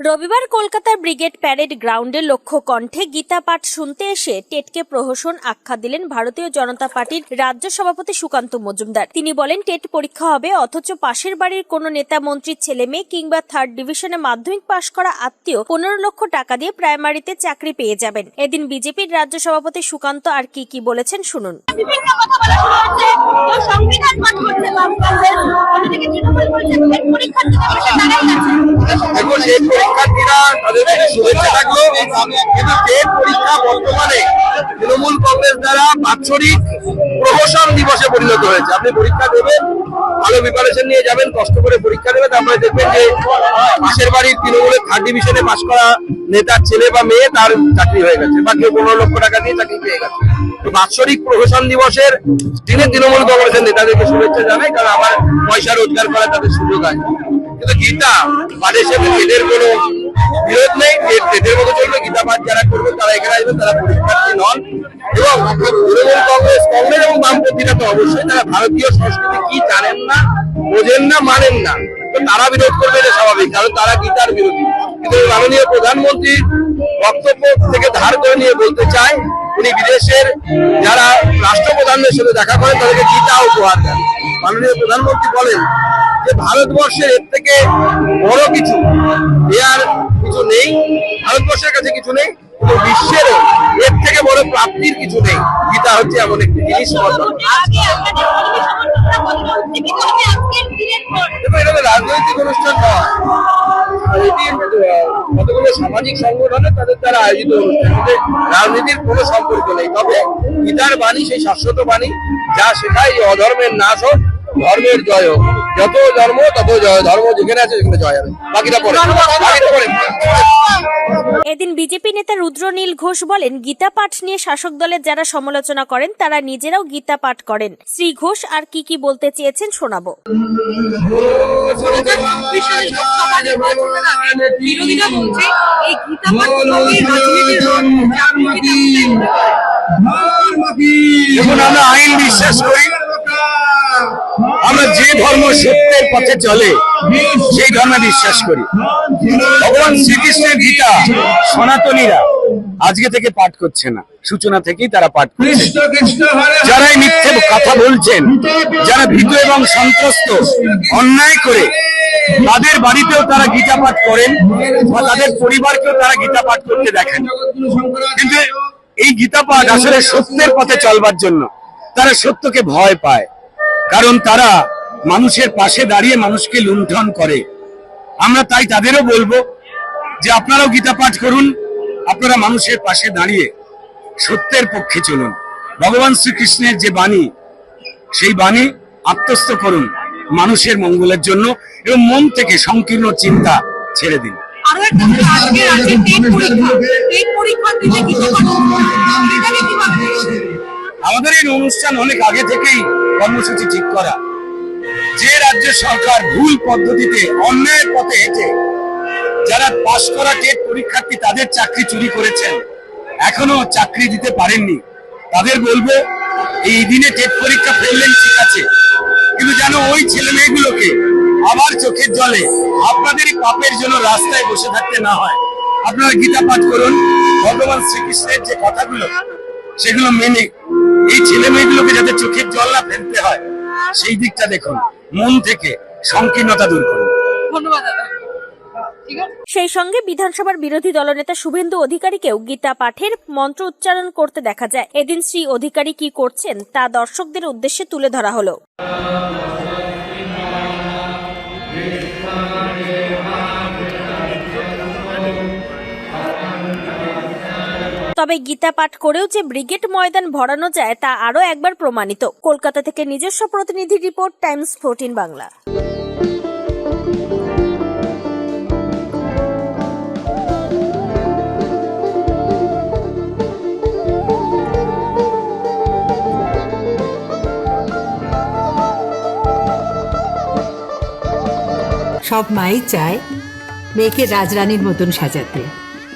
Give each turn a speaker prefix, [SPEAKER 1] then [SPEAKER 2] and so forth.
[SPEAKER 1] রবিবার কলকাতার brigade parade গ্রাউন্ডে লক্ষ্য কণ্ঠে গীতা পাঠ শুনতে এসে টেটকে প্রহসন আখ্যা দিলেন ভারতীয় জনতা পার্টির রাজ্য সভাপতি সুকান্ত মজুমদার। তিনি বলেন টেট পরীক্ষা হবে অথচ পাশের বাড়ির কোনো নেতা মন্ত্রীর ছেলে মেয়ে কিংবা থার্ড ডিভিশনে মাধ্যমিক পাশ করা আত্মীয় পনেরো লক্ষ টাকা দিয়ে প্রাইমারিতে চাকরি পেয়ে যাবেন। এদিন বিজেপির রাজ্য সভাপতি সুকান্ত আর কি কি বলেছেন শুনুন।
[SPEAKER 2] বিভিন্ন
[SPEAKER 3] পরীক্ষা যাবেন, কষ্ট করে পরীক্ষা দেবেন, তারপরে দেখবেন যে পাশের বাড়ির তৃণমূলের থার্ড ডিভিশনে পাশ করা নেতার ছেলে বা মেয়ে তার চাকরি হয়ে গেছে বা কেউ পনেরো লক্ষ টাকা দিয়ে চাকরি পেয়ে গেছে। তো বাৎসরিক প্রহসন দিবসের দিনে তৃণমূল কংগ্রেসের নেতাদেরকে শুভেচ্ছা জানাই, কারণ আমার পয়সা রোজগার করার তাদের সুযোগ আছে। কিন্তু গীতা পাঠের সাথে এদের কোনো বিরোধ নেই। এদের মতো চলবে। গীতা পাঠ যারা করবেন তারা এখানে আসবেন তারা পরীক্ষার্থী নন। এবং তৃণমূল কংগ্রেস কংগ্রেস এবং বামপন্থীরা তো অবশ্যই তারা ভারতীয় সংস্কৃতি কি জানেন না, বোঝেন না, মানেন না, তো তারা বিরোধ করবে এটা স্বাভাবিক, কারণ তারা গীতার বিরোধী। কিন্তু মাননীয় প্রধানমন্ত্রীর বক্তব্য থেকে ধার করে নিয়ে বলতে চায় উনি বিদেশের যারা রাষ্ট্রপ্রধানদের সাথে দেখা করেন, তাদেরকে গীতা উপহার দেন। মাননীয় প্রধানমন্ত্রী বলেন যে ভারতবর্ষের এর থেকে বড় কিছু দেয়ার কিছু নেই ভারতবর্ষের কাছে কিছু নেই কিন্তু বিশ্বেরও এর থেকে বড় প্রাপ্তির কিছু নেই। গীতা হচ্ছে এমন একটি জিনিস এটা রাজনৈতিক অনুষ্ঠান নয়। এটি কতগুলো সামাজিক সংগঠনে তাদের দ্বারা আয়োজিত অনুষ্ঠান রাজনীতির কোনো সম্পর্ক নেই। তবে গীতার বাণী সেই শাশ্বত বাণী যা শেখায় অধর্মের নাশ হোক ধর্মের জয় হোক। যত ধর্ম তত জয়। ধর্ম যেখানে আছে সেখানে জয় হবে। বাকিটা পরে। বাকিটা পরে।
[SPEAKER 1] এদিন বিজেপি নেতা রুদ্রনীল ঘোষ বলেন গীতা পাঠ নিয়ে শাসক দলের যারা সমালোচনা করেন তারা নিজেরাও গীতা পাঠ করেন। শ্রী ঘোষ আর কি কি বলতে চেয়েছেন শোনাবো।
[SPEAKER 3] দেখুন আমরা আইন বিশ্বাস করি। আমরা যে ধর্ম সত্যের পথে চলে সেই ধর্মে বিশ্বাস করি। ভগবান শ্রীকৃষ্ণের গীতা সনাতনীরা আজকে থেকে পাঠ করছে না। সূচনা থেকেই তারা পাঠ করছে। যারা মিথ্যে কথা বলছেন যারা ভীত এবং সন্ত্রস্ত অন্যায় করে তাদের বাড়িতেও তারা গীতা পাঠ করেন বা তাদের পরিবারকেও তারা গীতা পাঠ করতে দেখেন। কিন্তু এই গীতা পাঠ আসলে সত্যের পথে চলবার জন্য তারা সত্যকে ভয় পায়। কারণ তারা মানুষের পাশে দাঁড়িয়ে মানুষকে লুণ্ঠন করে। আমরা তাই তাদেরও বলব যে আপনারাও গীতা পাঠ করুন আপনারা মানুষের পাশে দাঁড়িয়ে সত্যের পক্ষে চলুন। ভগবান শ্রীকৃষ্ণের যে বাণী সেই বাণী আত্মস্থ করুন মানুষের মঙ্গলের জন্য এবং মন থেকে সংকীর্ণ চিন্তা ছেড়ে দিন।
[SPEAKER 4] আরও একটা আজকে পরীক্ষা। পরীক্ষা
[SPEAKER 3] আমাদের এই অনুষ্ঠান অনেক আগে থেকেই কর্মসূচি ঠিক করা। যে রাজ্য সরকার ভুল পদ্ধতিতে অন্যায়ের পথে হেঁটে যারা পাশ করা টেট পরীক্ষার্থী তাদের চাকরি চুরি করেছেন, এখনও চাকরি দিতে পারেননি। তাদের বলব, এই দিনে টেট পরীক্ষা ফেললেন ঠিক আছে। কিন্তু যেন ওই ছেলে মেয়েগুলোকে আবার চোখের জলে আপনাদেরই পাপের জন্য রাস্তায় বসে থাকতে না হয়। আপনারা গীতা পাঠ করুন, ভগবান শ্রীকৃষ্ণের যে কথাগুলো, সেগুলো মেনে এই ছেলে মেয়েগুলোকে যাতে চোখের জল না ফেলতে হয় সেই দিকটা দেখুন। মন থেকে সংকীর্ণতা দূর করুন।
[SPEAKER 4] ধন্যবাদ দাদা। ঠিক আছে?
[SPEAKER 1] সেই সঙ্গে বিধানসভার বিরোধী দলনেতা শুভেন্দু অধিকারীকেও গীতা পাঠের মন্ত্র উচ্চারণ করতে দেখা যায়। এদিন শ্রী অধিকারী কি করছেন তা দর্শকদের উদ্দেশ্যে তুলে ধরা হলো। তবে গীতা পাঠ করেও যে ব্রিগেড ময়দান ভরানো যায়, তা আরও একবার প্রমাণিত। কলকাতা থেকে নিজস্ব প্রতিনিধি রিপোর্ট, টাইমস ফোরটিন বাংলা।
[SPEAKER 5] সব মাই চায় মেয়েকে রাজরানীর মতন সাজাতে।